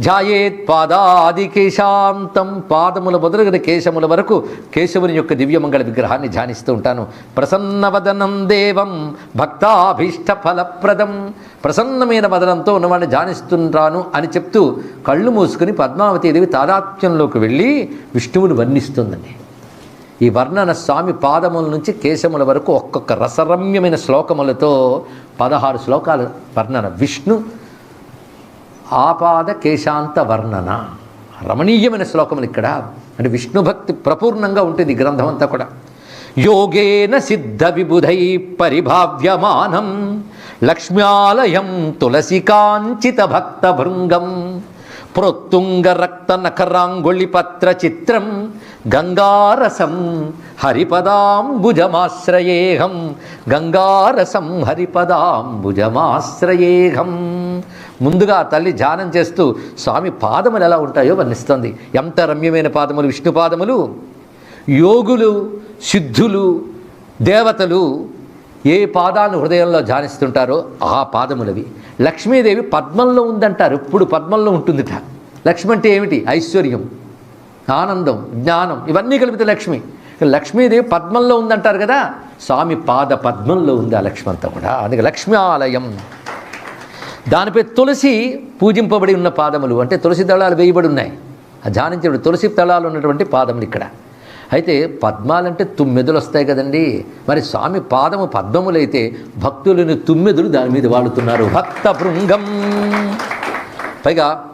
జాయేత్ పాదాది కేశాంతం. పాదముల మొదలుగిన కేశముల వరకు కేశవుని యొక్క దివ్యమంగళ విగ్రహాన్ని ధ్యానిస్తూ ఉంటాను. ప్రసన్నవదనం దేవం భక్తాభీష్ట ఫలప్రదం. ప్రసన్నమైన వదనంతో ఉన్నవాడిని ధ్యానిస్తుంటాను అని చెప్తూ కళ్ళు మూసుకుని పద్మావతీదేవి తాదాత్మ్యంలోకి వెళ్ళి విష్ణువుని వర్ణిస్తుందండి. ఈ వర్ణన స్వామి పాదముల నుంచి కేశముల వరకు ఒక్కొక్క రసరమ్యమైన శ్లోకములతో పదహారు శ్లోకాలు వర్ణన. విష్ణు ఆపాద కేశాంత వర్ణన. రమణీయమైన శ్లోకములు ఇక్కడ. అంటే విష్ణుభక్తి ప్రపూర్ణంగా ఉంటుంది గ్రంథం అంతా కూడా. యోగేన సిద్ధ విబుధై పరిభావ్యమానం. లక్ష్మ్యాలయం తులసికాంచిత భక్త భృంగం. ప్రోత్తుంగ రక్త నఖరాంగుళి పత్ర చిత్రం. గంగారసం హరిపదాంబుజమాశ్రయేహం. గంగారసం హరిపదాంబుజమాశ్రయేహం. ముందుగా ఆ తల్లి ధ్యానం చేస్తూ స్వామి పాదములు ఎలా ఉంటాయో వర్ణిస్తుంది. ఎంత రమ్యమైన పాదములు విష్ణు పాదములు. యోగులు సిద్ధులు దేవతలు ఏ పాదాన్ని హృదయంలో ధ్యానిస్తుంటారో ఆ పాదములవి. లక్ష్మీదేవి పద్మంలో ఉందంటారు. ఎప్పుడు పద్మంలో ఉంటుందిట. లక్ష్మి అంటే ఏమిటి? ఐశ్వర్యం ఆనందం జ్ఞానం. ఇవన్నీ కలిపితే లక్ష్మి. లక్ష్మీదేవి పద్మంలో ఉందంటారు కదా. స్వామి పాద పద్మంలో ఉంది ఆ లక్ష్మి అంతా కూడా. అందుకే లక్ష్మీ ఆలయం. దానిపై తులసి పూజింపబడి ఉన్న పాదములు. అంటే తులసి దళాలు వేయబడి ఉన్నాయి. ఆ ధ్యానించబడి తులసి దళాలు ఉన్నటువంటి పాదములు ఇక్కడ. అయితే పద్మాలంటే తుమ్మెదులు వస్తాయి కదండి. మరి స్వామి పాదము పద్మములైతే భక్తులని తుమ్మెదులు దాని మీద వాడుతున్నారు. భక్త భృంగం పైగా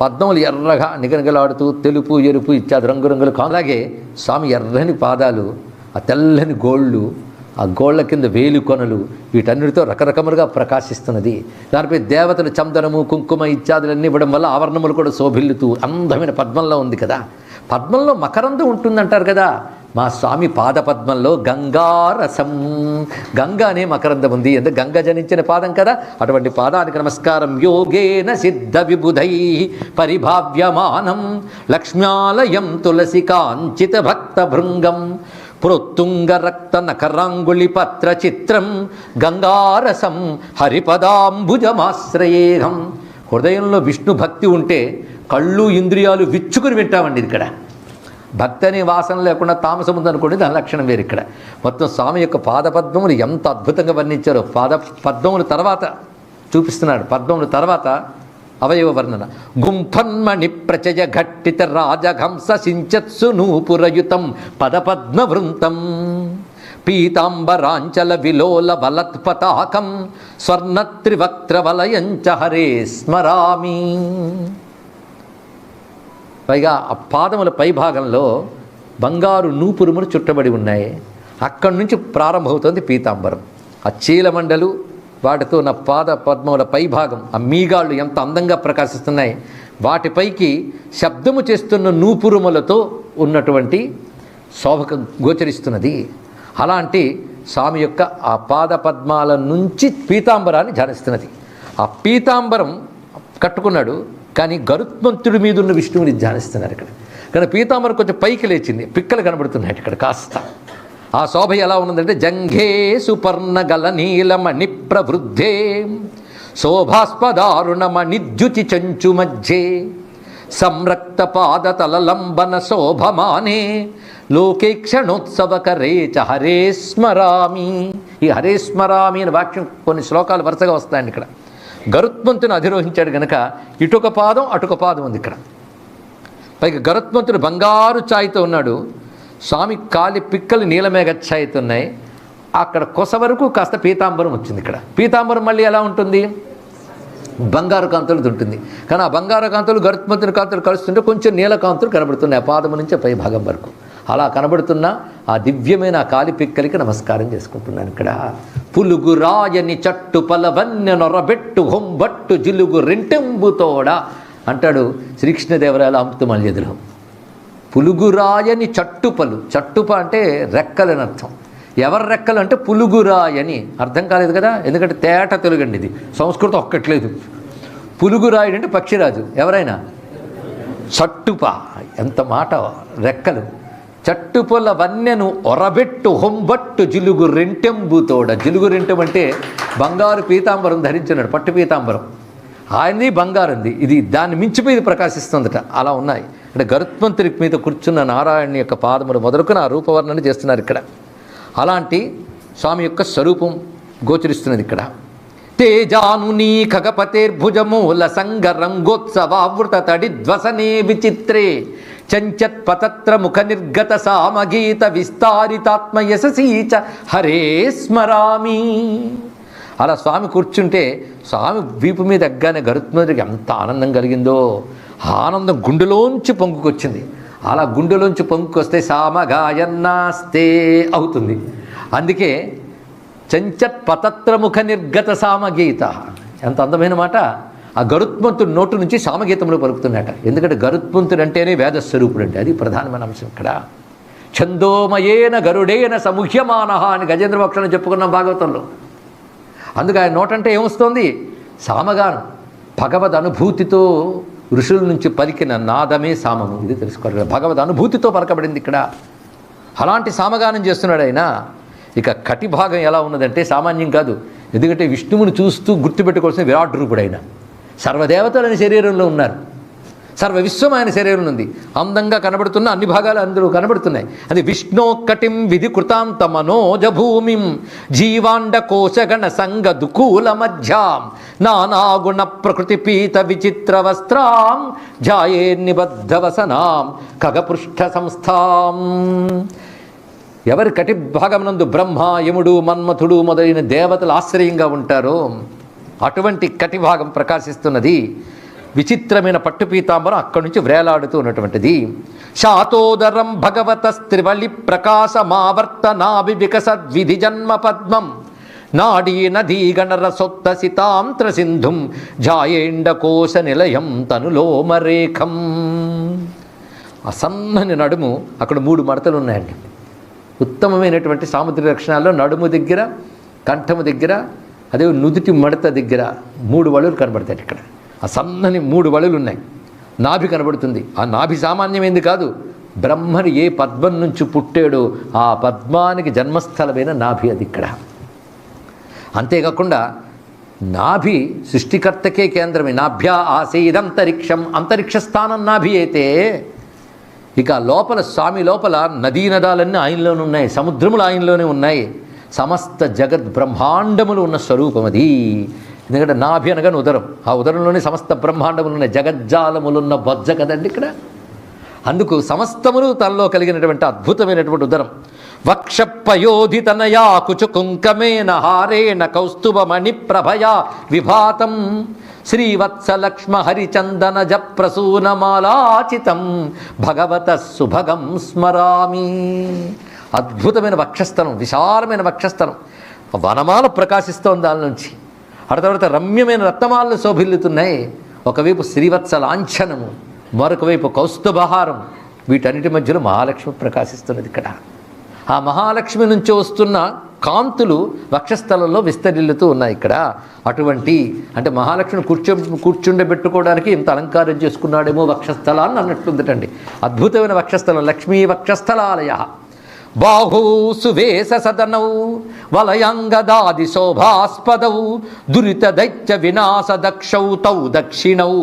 పద్మములు ఎర్రగా నిగనగలాడుతూ తెలుపు ఎరుపు ఇత్యాది రంగురంగులు అలాగే స్వామి ఎర్రని పాదాలు ఆ తెల్లని గోళ్ళు ఆ గోళ్ళ కింద వేలు కొనలు వీటన్నిటితో రకరకములుగా ప్రకాశిస్తున్నది. దానిపై దేవతలు చందనము కుంకుమ ఇత్యాదులన్నీ ఇవ్వడం వల్ల ఆవరణములు కూడా శోభిల్లుతూ అందమైన పద్మంలో ఉంది కదా. పద్మంలో మకరందం ఉంటుందంటారు కదా. మా స్వామి పాదపద్మంలో గంగారసం గంగా అనే మకరందం ఉంది. అంటే గంగ జనించిన పాదం కదా. అటువంటి పాదానికి నమస్కారం. యోగేన సిద్ధ విబుధై పరిభావ్యమానం. లక్ష్మ్యాలయం తులసి కాంచిత భక్త భృంగం. ప్రోత్తుంగ రక్త నకరాంగుళి పత్ర చిత్రం గంగారసం హరిపదాంబుజమాశ్రయేహం హృదయంలో విష్ణు భక్తి ఉంటే కళ్ళు ఇంద్రియాలు విచ్చుకుని వింటామండి ఇక్కడ. భక్తి అనే వాసన లేకుండా తామసం ఉందనుకోండి దాని లక్షణం వేరు ఇక్కడ. మొత్తం స్వామి యొక్క పాదపద్మములు ఎంత అద్భుతంగా వర్ణించారో పాద పద్మముల తర్వాత చూపిస్తున్నాడు. పద్మముల తర్వాత అవయవ వర్ణన. గుంఫన్మణి ప్రచయ ఘట్టిత రాజహంస సించత్సు నూపురయుతం పదపద్మ వృంతం. పీతాంబరాంచల విలోల వలత్పతాకం స్వర్ణత్రివక్త్ర వలయంచ హరే స్మరామి. పైగా ఆ పాదముల పై భాగంలో బంగారు నూపురుములు చుట్టబడి ఉన్నాయి. అక్కడి నుంచి ప్రారంభమవుతుంది పీతాంబరం. ఆ చీలమండలు వాటితో నా పాద పద్మముల పై భాగం ఆ మీగాళ్ళు ఎంత అందంగా ప్రకాశిస్తున్నాయి. వాటిపైకి శబ్దము చేస్తున్న నూపురుములతో ఉన్నటువంటి శోభకు గోచరిస్తున్నది. అలాంటి స్వామి యొక్క ఆ పాద పద్మాల నుంచి పీతాంబరాన్ని ధ్యానిస్తున్నది. ఆ పీతాంబరం కట్టుకున్నాడు కానీ గరుత్మంతుడి మీద ఉన్న విష్ణువుని ధ్యానిస్తున్నారు ఇక్కడ. కానీ పీతాంబరం కొంచెం పైకి లేచింది పిక్కలు కనబడుతున్నాయి ఇక్కడ కాస్త. ఆ శోభ ఎలా ఉన్నదంటే జంఘే సుపర్ణ గల నీలమణి ప్రవృద్ధే శోభాస్పదారుణమణిద్యుతి చంచు మధ్యే సంరక్త పాదతలలంబన శోభమానే లోకే క్షణోత్సవకరే చ హరే స్మరామి. ఈ హరే స్మరామి అనే వాక్యం కొన్ని శ్లోకాలు వరుసగా వస్తాయండి ఇక్కడ. గరుత్మంతుని అధిరోహించాడు గనక ఇటుక పాదం అటుక పాదం ఉంది ఇక్కడ. పైగా గరుత్మంతుడు బంగారు ఛాయ్తో ఉన్నాడు. స్వామి కాలి పిక్కలు నీలమేఘ ఛాయ్తో అక్కడ కొస వరకు కాస్త పీతాంబరం వచ్చింది ఇక్కడ. పీతాంబరం మళ్ళీ ఎలా ఉంటుంది? బంగారు కాంతులతో ఉంటుంది. కానీ ఆ బంగారు కాంతులు గరుత్మంతుని కాంతులు కలుస్తుంటే కొంచెం నీల కాంతులు కనబడుతున్నాయి ఆ పాదము నుంచి పై భాగం వరకు. అలా కనబడుతున్న ఆ దివ్యమైన కాలి పిక్కలికి నమస్కారం చేసుకుంటున్నాను ఇక్కడ. పులుగు రాయని చట్టు పలవన్య నొరబెట్టు హొంబట్టు జిలుగు రెంటెంబుతోడ అంటాడు శ్రీకృష్ణదేవరాయల అమృతమల్యదులు పులుగురాయని చట్టుపలు. చట్టుప అంటే రెక్కలని అర్థం ఎవరి రెక్కలు అంటే పులుగురాయని. అర్థం కాలేదు కదా? ఎందుకంటే తేట తెలుగండి ఇది. సంస్కృతం ఒక్కట్లేదు. పులుగురాయుడు అంటే పక్షిరాజు. ఎవరైనా? చట్టుప. ఎంత మాట రెక్కలు. చట్టుపొల వన్నెను ఒరబెట్టు హొంబట్టు జిలుగు రెంటెంబుతోడ జిలుగు రెంటెం అంటే బంగారు పీతాంబరం ధరించినాడు. పట్టు పీతాంబరం. ఆయనది బంగారంది. ఇది దాన్ని మించిపోయి ప్రకాశిస్తుందట. అలా ఉన్నాయి. అంటే గరుత్మంతుడి మీద కూర్చున్న నారాయణ యొక్క పాదములు మొదలుకొని ఆ రూపవర్ణన చేస్తున్నారు ఇక్కడ. అలాంటి స్వామి యొక్క స్వరూపం గోచరిస్తున్నది ఇక్కడ. తేజానునీ ఖగపతేర్భుజమూల సంగ రంగోత్సవావృత తడిధ్వసనే విచిత్రే. చంచత్పతత్ర ముఖ నిర్గత సామగీత విస్తారితాత్మ యశసీచ హరే స్మరామి. అలా స్వామి కూర్చుంటే స్వామి వీపు మీద ఎగ్గానే గరుత్మంతుడికి ఎంత ఆనందం కలిగిందో. ఆనందం గుండెలోంచి పొంగుకొచ్చింది. అలా గుండెలోంచి పొంగుకొస్తే సామగాయన్నాస్తే అవుతుంది. అందుకే చంచత్ పతత్రముఖ నిర్గత సామగీత. ఎంత అందమైన మాట. ఆ గరుత్మంతుడి నోటు నుంచి సామగీతంలో పలుకుతున్నట ఎందుకంటే గరుత్మంతుడు అంటేనే వేదస్వరూపుడు అంటే అది ప్రధానమైన అంశం ఇక్కడ. ఛందోమయేన గరుడేన సముహ్యమాన అని గజేంద్ర భక్షణ చెప్పుకున్నాం భాగవతంలో. అందుకు ఆయన నోటంటే ఏమొస్తోంది? సామగానం భగవద్ అనుభూతితో ఋషుల నుంచి పలికిన నాదమే సామము. ఇది తెలుసుకోవాలి. భగవద్ అనుభూతితో పలకబడింది ఇక్కడ. అలాంటి సామగానం చేస్తున్నాడు ఆయన. ఇక కటి భాగం ఎలా ఉన్నదంటే సామాన్యం కాదు. ఎందుకంటే విష్ణువుని చూస్తూ గుర్తుపెట్టుకోవాల్సిన విరాట్ రూపుడు ఆయన. సర్వదేవతలని శరీరంలో ఉన్నారు. సర్వ విశ్వం ఆయన శరీరం ఉంది. అందంగా కనబడుతున్న అన్ని భాగాలు అందులో కనబడుతున్నాయి. అది విష్ణోక్కటిం విధి కృతాంత మనోజభూమిం జీవాండ కోశగణ సంగ దుకూల మధ్యాం నానాగుణ ప్రకృతి పీత విచిత్ర వస్త్రాం జాయే నిబద్ధ వసనాం ఖగపృష్ఠ సంస్థాం. ఎవరి కటి భాగమునందు బ్రహ్మ యముడు మన్మథుడు మొదలైన దేవతలు ఆశ్రయంగా ఉంటారో అటువంటి కటిభాగం ప్రకాశిస్తున్నది. విచిత్రమైన పట్టు పీతాంబరం అక్కడి నుంచి వ్రేలాడుతూ ఉన్నటువంటిది. శాతోదరం భగవత స్త్రివళి ప్రకాశమావర్తనాభి వికసద్విధి జన్మ పద్మం. నాడీ నదీ గణరసొత్త సితాంత్ర సింధుం. జాయేండ కోశ నిలయం తనులోమరేఖం ఆ నడుము అక్కడ మూడు మడతలు ఉన్నాయండి ఉత్తమమైనటువంటి సాముద్ర లక్షణాల్లో నడుము దగ్గర కంఠము దగ్గర అదే నుదుటి మడత దగ్గర మూడు వళులు కనబడతాయి ఇక్కడ. ఆ సన్నని మూడు వళులు ఉన్నాయి నాభి కనబడుతుంది. ఆ నాభి సామాన్యమైంది కాదు? బ్రహ్మని ఏ పద్మం నుంచి పుట్టాడో ఆ పద్మానికి జన్మస్థలమైన నాభి అది ఇక్కడ. అంతేకాకుండా నాభి సృష్టికర్తకే కేంద్రమే. నాభ్యా ఆసీదంతరిక్షం అంతరిక్ష స్థానం నాభి అయితే ఇక లోపల స్వామి లోపల నదీ నదాలన్నీ ఆయనలోనే ఉన్నాయి. సముద్రములు ఆయనలోనే ఉన్నాయి. సమస్త జగత్ బ్రహ్మాండములు ఉన్న స్వరూపం అది ఎందుకంటే నాభి అనగానే ఉదరం. ఆ ఉదరంలోనే సమస్త బ్రహ్మాండములున్న జగజ్జాలములున్న బొజ్జ కదండి ఇక్కడ? అందుకు సమస్తములు తనలో కలిగినటువంటి అద్భుతమైనటువంటి ఉదరం. వక్షపయోధితనయా కుచుకుంకమేన హారేణ కౌస్తుభమణి ప్రభయా విభాతం. శ్రీవత్సలక్ష్మ హరిచందన జప్రసూనమాలాచితం భగవత సుభగం స్మరామి. అద్భుతమైన వక్షస్థలం విశాలమైన వక్షస్థలం. వనమాల ప్రకాశిస్తోంది దాని నుంచి. ఆ తర్వాత రమ్యమైన రత్నమాలను శోభిల్లుతున్నాయి. ఒకవైపు శ్రీవత్స లాంఛనము మరొక వైపు కౌస్తుభహారం. వీటన్నిటి మధ్యలో మహాలక్ష్మి ప్రకాశిస్తున్నది ఇక్కడ. ఆ మహాలక్ష్మి నుంచి వస్తున్న కాంతులు వక్షస్థలంలో విస్తరిల్లుతూ ఉన్నాయి ఇక్కడ. అటువంటి అంటే మహాలక్ష్మిని కూర్చో కూర్చుండబెట్టుకోవడానికి ఇంత అలంకారం చేసుకున్నాడేమో వక్షస్థలాన్ని అన్నట్టుందటండి. అద్భుతమైన వక్షస్థలం లక్ష్మీ వక్షస్థలాలయ. బాహూ సువేశ సదనౌ వలయంగదాది శోభాస్పదౌ దురిత దైత్య వినాశ దక్షౌ తౌ దక్షిణౌ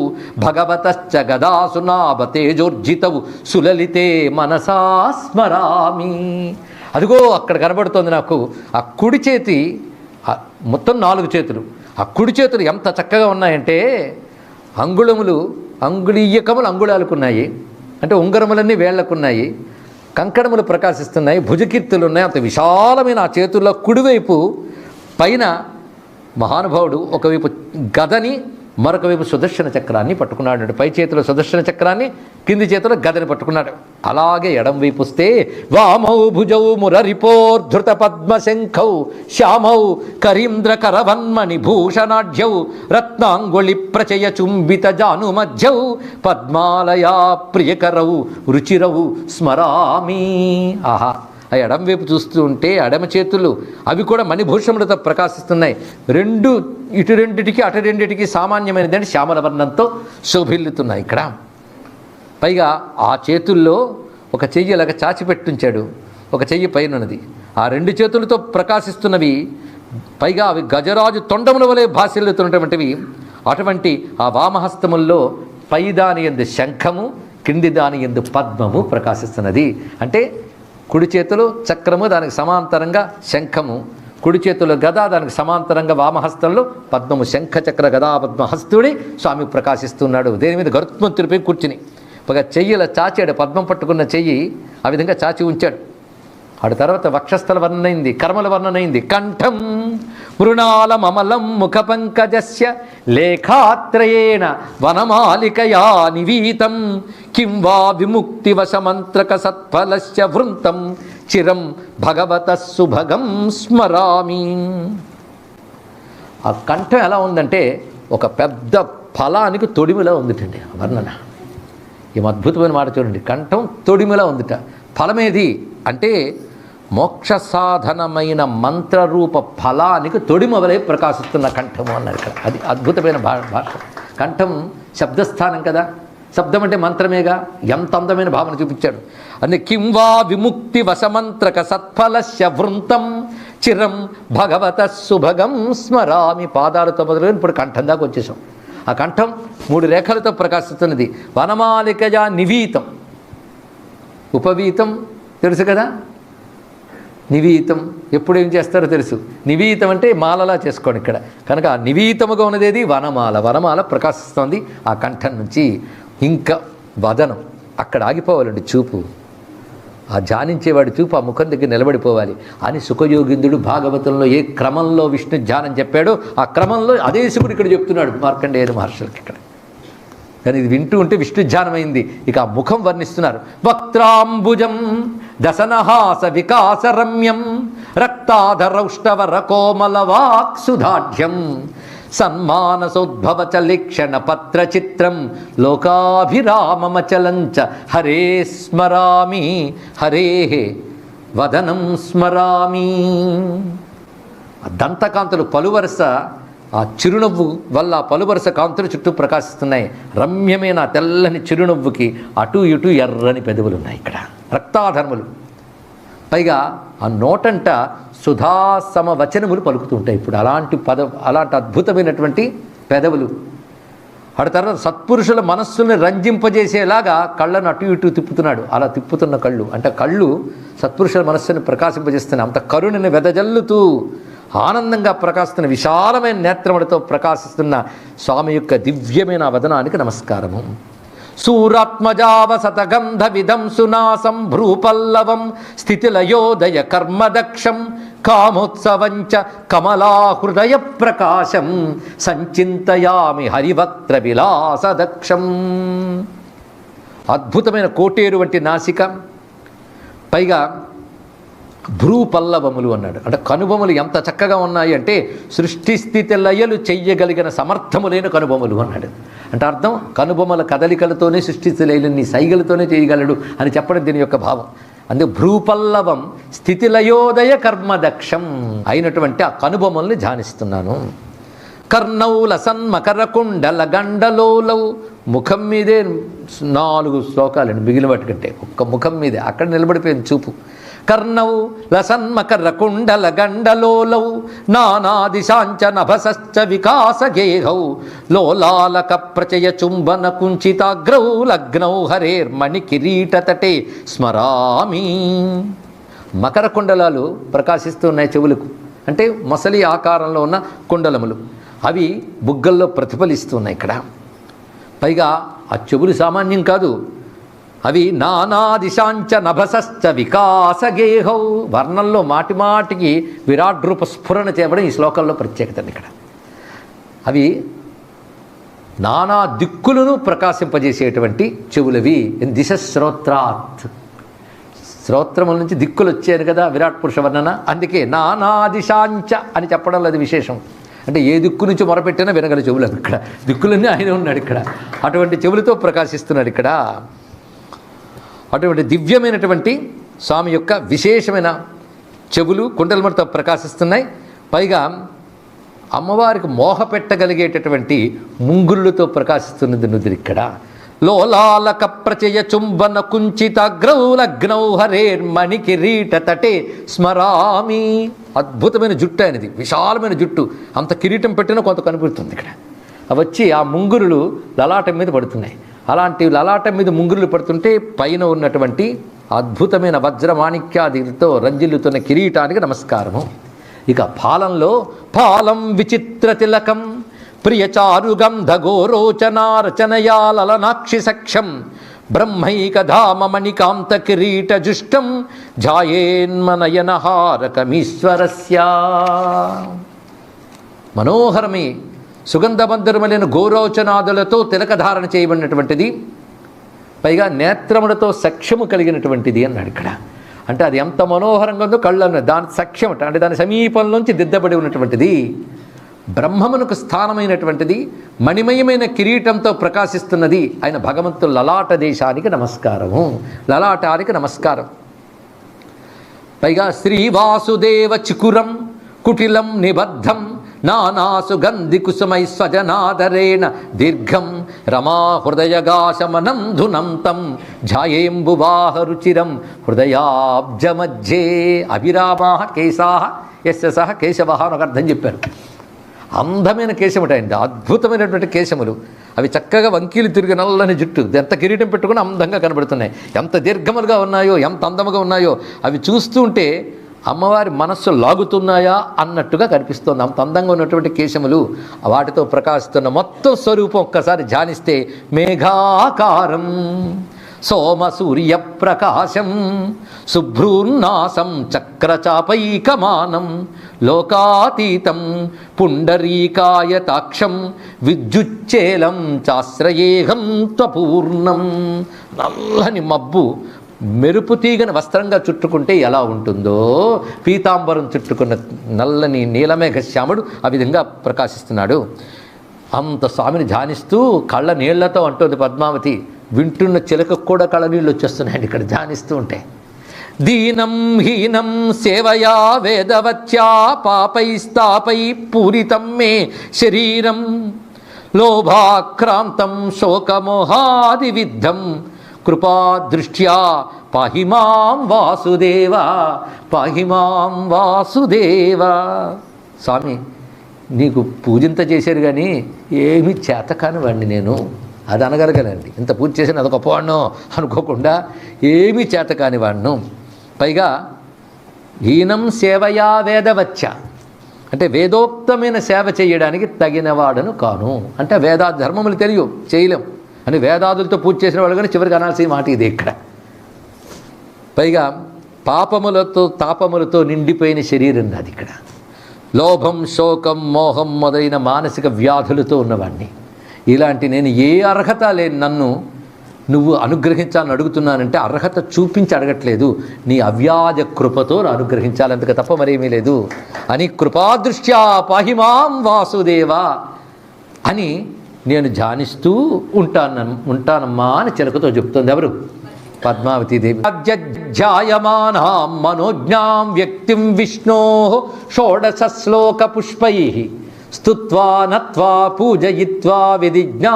భగవతశ్చ గదాసునాభ తేజోర్జితౌ సులలితే మనసా స్మరామి. అదిగో అక్కడ కనబడుతోంది నాకు ఆ కుడి చేతి మొత్తం నాలుగు చేతులు ఆ కుడి చేతులు ఎంత చక్కగా ఉన్నాయంటే అంగుళములు అంగుళీయకములు అంగుళాలకున్నాయి. అంటే ఉంగరములన్నీ వేళ్ళకున్నాయి కంకణములు ప్రకాశిస్తున్నాయి భుజకీర్తులు ఉన్నాయి అంత విశాలమైన ఆ చేతుల్లో కుడివైపు పైన మహానుభావుడు ఒకవైపు గదని మరొక వైపు సుదర్శన చక్రాన్ని పట్టుకున్నాడు పై చేతిలో సుదర్శన చక్రాన్ని కింది చేతిలో గదని పట్టుకున్నాడు. అలాగే ఎడం వైపు వస్తే వామౌ భుజౌ మురరిపోర్ధృత పద్మశంఖౌ శ్యామౌ కరీంద్ర కరవన్మణి భూషణాఢ్యౌ రత్నాంగుళి ప్రచయ చుంబిత జాను మధ్యౌ పద్మాలయా ప్రియకరౌ రుచిరౌ స్మరామి. ఆహా! ఆ ఎడమ వైపు చూస్తూ ఉంటే ఎడమ చేతులు అవి కూడా మణిభూషములతో ప్రకాశిస్తున్నాయి. రెండు ఇటు రెండిటికి అటు రెండిటికి సామాన్యమైనదంటే శ్యామల వర్ణంతో శోభిల్లుతున్నాయి ఇక్కడ. పైగా ఆ చేతుల్లో ఒక చెయ్యి ఇలాగ చాచిపెట్టుంచాడు ఒక చెయ్యి పైనది ఆ రెండు చేతులతో ప్రకాశిస్తున్నవి పైగా అవి గజరాజు తొండముల వలె భాషల్లుతున్నటువంటివి అటువంటి ఆ వామహస్తముల్లో పైదాని ఎందు శంఖము కింది దాని ఎందు పద్మము ప్రకాశిస్తున్నది. అంటే కుడి చేతిలో చక్రము దానికి సమాంతరంగా శంఖము. కుడి చేతిలో గద దానికి సమాంతరంగా వామహస్తంలో పద్మము శంఖ చక్ర గదా పద్మహస్తుడి స్వామి ప్రకాశిస్తున్నాడు. దేని మీద గరుత్మంతుడిపై కూర్చుని. ఒక చెయ్యిల చాచాడు పద్మం పట్టుకున్న చెయ్యి ఆ విధంగా చాచి ఉంచాడు. ఆడు తర్వాత వక్షస్థల వర్ణనైంది కర్మల వర్ణనైంది కంఠం మృణాల ముఖ పంకజస్య లేఖాత్రయేణ వనమాలికయా నివీతం. కిం వా విముక్తివశమంత్రక సత్ఫలస్య వృంతం. చిరం భగవత సుభగం స్మరామి. ఆ కంఠం ఎలా ఉందంటే ఒక పెద్ద ఫలానికి తొడిమిలా ఉందిటండి ఆ వర్ణన. ఏం అద్భుతమైన మాట చూడండి. కంఠం తొడిమిలా ఉందిట. ఫలమేది? అంటే మోక్ష సాధనమైన మంత్రరూప ఫలానికి తొడిమవలే ప్రకాశిస్తున్న కంఠము అన్నారు ఇక్కడ. అది అద్భుతమైన భా భాష. కంఠం శబ్దస్థానం కదా. శబ్దం అంటే మంత్రమేగా? ఎంత అందమైన భావన చూపించాడు. అని కింవా విముక్తి వశమంత్రక సత్ఫలస్య వృంతం చిరం భగవత సుభగం స్మరామి పాదాలతో మొదలు ఇప్పుడు కంఠం దాకా వచ్చేసాం. ఆ కంఠం మూడు రేఖలతో ప్రకాశిస్తున్నది. వనమాలికజా నివీతం. ఉపవీతం తెలుసు కదా? నివీతం. ఎప్పుడు ఏం చేస్తారో తెలుసు. నివీతం అంటే మాలలా చేసుకోండి ఇక్కడ. కనుక ఆ నివీతముగా ఉన్నదేది? వనమాల. వనమాల ప్రకాశిస్తోంది. ఆ కంఠం నుంచి ఇంకా వదనం. అక్కడ ఆగిపోవాలండి చూపు. ఆ ధ్యానించేవాడి చూపు ఆ ముఖం దగ్గర నిలబడిపోవాలి. అని సుఖయోగిందుడు భాగవతంలో ఏ క్రమంలో విష్ణు ధ్యానం చెప్పాడో ఆ క్రమంలో అదే శివుడు ఇక్కడ చెప్తున్నాడు మార్కండేయ మహర్షులకి ఇక్కడ. కానీ ఇది వింటూ ఉంటే విష్ణుధ్యానమైంది. ఇక ఆ ముఖం వర్ణిస్తున్నారు. వక్త్రాంబుజం దశనహాస వికాస రమ్యం రక్తాధరౌష్టవర కోమల వాక్సుధాఢ్యం సన్మానసోద్భవ చలిక్షణ పత్ర చిత్రం లోకాభిరామమచలంచ హరే స్మరామి హరే వదనం స్మరామి. దంతకాంతులు పలువరుస ఆ చిరునవ్వు వల్ల పలువరుస కాంతులు చుట్టూ ప్రకాశిస్తున్నాయి. రమ్యమైన తెల్లని చిరునవ్వుకి అటు ఇటు ఎర్రని పెదవులు ఉన్నాయి ఇక్కడ. రక్తాధర్ములు. పైగా ఆ నోటంట సుధాసమ వచనములు పలుకుతూ ఉంటాయి. ఇప్పుడు అలాంటి పద అలాంటి అద్భుతమైనటువంటి పెదవులు. వాడి తర్వాత సత్పురుషుల మనస్సుల్ని రంజింపజేసేలాగా కళ్ళను అటు ఇటు తిప్పుతున్నాడు. అలా తిప్పుతున్న కళ్ళు. అంటే కళ్ళు సత్పురుషుల మనస్సుని ప్రకాశింపజేస్తున్నాయి. అంత కరుణని వెదజల్లుతూ ఆనందంగా ప్రకాశిస్తున్న విశాలమైన నేత్రములతో ప్రకాశిస్తున్న స్వామి యొక్క దివ్యమైన వదనానికి నమస్కారము. సూరాత్మజావసతగంధ విధం సునాసం భ్రూపల్లవం స్థితిలయోదయ కర్మదక్షం కామోత్సవంచ కమలాహృదయ ప్రకాశం సంచింతయామి హరివక్త్ర విలాసదక్షం. అద్భుతమైన కోటేరు వంటి నాసిక. పైగా భ్రూపల్లవములు అన్నాడు. అంటే కనుబొమలు ఎంత చక్కగా ఉన్నాయి అంటే సృష్టి స్థితి లయలు చెయ్యగలిగిన సమర్థములైన కనుబొమలు అన్నాడు. అంటే అర్థం? కనుబొమల కదలికలతోనే సృష్టి లయలని సైగలతోనే చేయగలడు అని చెప్పడం దీని యొక్క భావం. అందుకే భ్రూపల్లవం స్థితిలయోదయ కర్మదక్షం అయినటువంటి ఆ కనుబొమ్మల్ని ధ్యానిస్తున్నాను. కర్ణౌల సన్మకర కుండల గండలోలౌ ముఖం మీదే నాలుగు శ్లోకాలండి మిగిలిన వాటికంటే ఒక్క ముఖం మీదే. అక్కడ నిలబడిపోయింది చూపు. కర్ణౌ లసన్మకర కుండల గండలోలౌ నానాదిశాంచ నభసశ్చ వికాస గేహౌ లోలాలక ప్రచయ చుంబన కుంచితాగ్రౌ లగ్నౌ హరేర్మణి కిరీటతటే స్మరామి. మకర కుండలాలు ప్రకాశిస్తున్నాయి చెవులకు. అంటే మొసలి ఆకారంలో ఉన్న కుండలములు. అవి బుగ్గల్లో ప్రతిఫలిస్తున్నాయి ఇక్కడ. పైగా ఆ చెవులు సామాన్యం కాదు. అవి నానాదిశాంచ నభసశ్చ వికాసగేహౌ. వర్ణంలో మాటిమాటికి విరాట్ రూప స్ఫురణ చేయబడి ఈ శ్లోకంలో ప్రత్యేకత ఇక్కడ. అవి నానా దిక్కులను ప్రకాశింపజేసేటువంటి చెవులవి. దిశ శ్రోత్రాత్. శ్రోత్రముల నుంచి దిక్కులు వచ్చాను కదా విరాట్ పురుష వర్ణన. అందుకే నానాదిశాంచ అని చెప్పడంలో అది విశేషం. అంటే ఏ దిక్కు నుంచి మొరపెట్టినా వినగల చెవులు ఇక్కడ. దిక్కులన్నీ ఆయన ఉన్నాడు ఇక్కడ. అటువంటి చెవులతో ప్రకాశిస్తున్నాడు ఇక్కడ. అటువంటి దివ్యమైనటువంటి స్వామి యొక్క విశేషమైన చెవులు కుండలమడితో ప్రకాశిస్తున్నాయి. పైగా అమ్మవారికి మోహ పెట్టగలిగేటటువంటి ముంగురులతో ప్రకాశిస్తున్నది నుదురు ఇక్కడ. లోలాలక ప్రచయ చుంబన కుంచిత గ్రౌల హరేర్మణి కిరీట తటే స్మరామి. అద్భుతమైన జుట్టు ఆయనది విశాలమైన జుట్టు. అంత కిరీటం పెట్టినా కొంత కనిపిస్తుంది ఇక్కడ. వచ్చి ఆ ముంగురులు లలాటం మీద పడుతున్నాయి. అలాంటి లలాటం మీద ముంగురులు పడుతుంటే పైన ఉన్నటువంటి అద్భుతమైన వజ్రమాణిక్యాదితో రంజిల్లుతున్న కిరీటానికి నమస్కారము. ఇక పాలంలో పాలం విచిత్ర తిలకం ప్రియచారుగంధగోరోచనారచనయాలనాక్షి సఖ్యం బ్రహ్మైకధామమణికాంత కిరీట జుష్టం ఝాయేన్మనయనహారకమీశ్వరస్య మనోహరమే సుగంధబంధరములైన గౌరవచనాదులతో తిలకధారణ చేయబడినటువంటిది పైగా నేత్రములతో సఖ్యము కలిగినటువంటిది అన్నాడు ఇక్కడ. అంటే అది ఎంత మనోహరంగా ఉందో కళ్ళను దాని సఖ్యం అంటే దాని సమీపంలోంచి దిద్దబడి ఉన్నటువంటిది బ్రహ్మమునకు స్థానమైనటువంటిది మణిమయమైన కిరీటంతో ప్రకాశిస్తున్నది ఆయన భగవంతుడు లలాట దేశానికి నమస్కారము. లలాటానికి నమస్కారం. పైగా శ్రీవాసుదేవ చికురం కుటిలం నిబద్ధం నానాసుగంధి కుసుమై స్వజనాదరేణ దీర్ఘం రమా హృదయగాశమనం ధునంతం ఝాయేంబువాహరుచిరం హృదయాబ్జమధ్యే అభిరామా కేశాహ ఎస్య సహ కేశవ అని ఒక అర్థం చెప్పారు. అందమైన కేశముట ఆయన అద్భుతమైనటువంటి కేశములు. అవి చక్కగా వంకీలు తిరిగి నల్లని జుట్టు ఎంత కిరీటం పెట్టుకుని అందంగా కనబడుతున్నాయి. ఎంత దీర్ఘములుగా ఉన్నాయో ఎంత అందముగా ఉన్నాయో అవి చూస్తూ ఉంటే అమ్మవారి మనస్సు లాగుతున్నాయా అన్నట్టుగా కనిపిస్తోంది. అంత అందంగా ఉన్నటువంటి కేశములు వాటితో ప్రకాశిస్తున్న మొత్తం స్వరూపం ఒక్కసారి ధ్యానిస్తే మేఘాకారం సోమ సూర్య ప్రకాశం శుభ్రూర్ణాసం చక్రచాపైకమానం లోకాతీతం పుండరీకాయతాక్షం విద్యుచ్చేలం చాశ్రయేహం త్వపూర్ణం. నల్లని మబ్బు మెరుపు తీగని వస్త్రంగా చుట్టుకుంటే ఎలా ఉంటుందో? పీతాంబరం చుట్టుకున్న నల్లని నీలమేఘ శ్యాముడు ఆ విధంగా ప్రకాశిస్తున్నాడు. అంత స్వామిని ధ్యానిస్తూ కళ్ళ నీళ్ళతో అంటుంది పద్మావతి వింటున్న చిలకకు కూడా కళ్ళ నీళ్ళు వచ్చేస్తున్నాయండి ఇక్కడ ధ్యానిస్తూ ఉంటే. దీనం హీనం సేవయా వేదవత్యా పాపైస్తాపై పూరితం మే శరీరం. లోభాక్రాంతం శోకమోహాది విద్ధం కృపాదృష్ట్యా పహిమాం వాసుదేవ పహిమాం వాసుదేవ. స్వామి నీకు పూజింత చేశారు కానీ ఏమి చేత కానివ్వండి నేను. అది అనగలగలండి ఇంత పూజ చేసిన అది గొప్పవాడినో అనుకోకుండా ఏమీ చేత కానివాడిను పైగా హీనం సేవయా వేదవచ్చ. అంటే వేదోక్తమైన సేవ చేయడానికి తగినవాడను కాను. అంటే వేదా ధర్మములు తెలియవు చేయలేం. అని వేదాదులతో పూజ చేసిన వాళ్ళు కానీ చివరికి అనాల్సిన మాట ఇది ఇక్కడ. పైగా పాపములతో తాపములతో నిండిపోయిన శరీరం నాది ఇక్కడ. లోభం శోకం మోహం మొదలైన మానసిక వ్యాధులతో ఉన్నవాడిని ఇలాంటి నేను ఏ అర్హత లేని నన్ను నువ్వు అనుగ్రహించాలని అడుగుతున్నానంటే అర్హత చూపించి అడగట్లేదు. నీ అవ్యాజ కృపతో అనుగ్రహించాలంతక తప్ప మరేమీ లేదు. అని కృపాదృష్ట్యా పాహిమాం వాసుదేవా అని నేను ధ్యానిస్తూ ఉంటాను ఉంటానమ్మా అని చిలకతో చెప్తుంది. ఎవరు? పద్మావతీదేవి మనోజ్ఞాం వ్యక్తిం విష్ణో షోడశ శ్లోక పుష్పై స్తుత్వా నత్వా పూజయిత్వా విధిజ్ఞా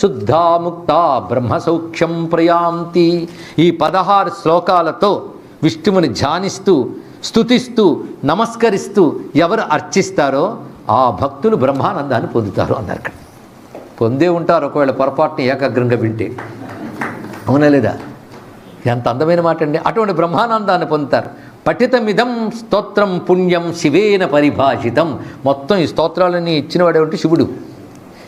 శుద్ధా ముక్తా బ్రహ్మసౌఖ్యం ప్రయాంతి. ఈ పదహారు శ్లోకాలతో విష్ణువుని ధ్యానిస్తూ స్తుతిస్తూ నమస్కరిస్తూ ఎవరు అర్చిస్తారో ఆ భక్తులు బ్రహ్మానందాన్ని పొందుతారు అన్నారు పొందే ఉంటారు ఒకవేళ పొరపాటుని ఏకాగ్రంగా వింటే. అవునా లేదా? ఎంత అందమైన మాట అండి అటువంటి బ్రహ్మానందాన్ని పొందుతారు. పఠితమిదం స్తోత్రం పుణ్యం శివేన పరిభాషితం. మొత్తం ఈ స్తోత్రాలన్నీ ఇచ్చినవాడే ఉంటే శివుడు.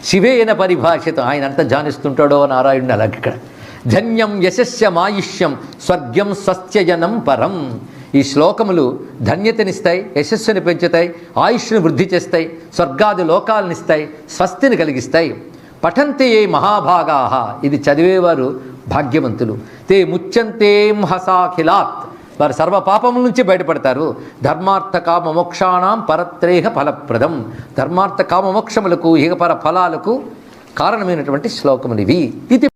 శివేన పరిభాషితం. ఆయన అంతా జానిస్తుంటాడో నారాయణుడు అలాగే ఇక్కడ. ధన్యం యశస్యమాయుష్యం స్వర్గం స్వస్త్యజనం పరం. ఈ శ్లోకములు ధన్యతనిస్తాయి యశస్సుని పెంచుతాయి ఆయుష్ను వృద్ధి చేస్తాయి స్వర్గాది లోకాలనిస్తాయి స్వస్తిని కలిగిస్తాయి. పఠంతే మహాభాగా. ఇది చదివేవారు భాగ్యవంతులు. తే ముచ్యంతేం హసాఖిలాత్. వారు సర్వ పాపముల నుంచి బయటపడతారు. ధర్మార్థ కామ మోక్షాణం పరత్రేహ ఫలప్రదం. ధర్మార్థ కామ మోక్షములకు ఇహపర ఫలాలకు కారణమైనటువంటి శ్లోకములు ఇవి. ఇది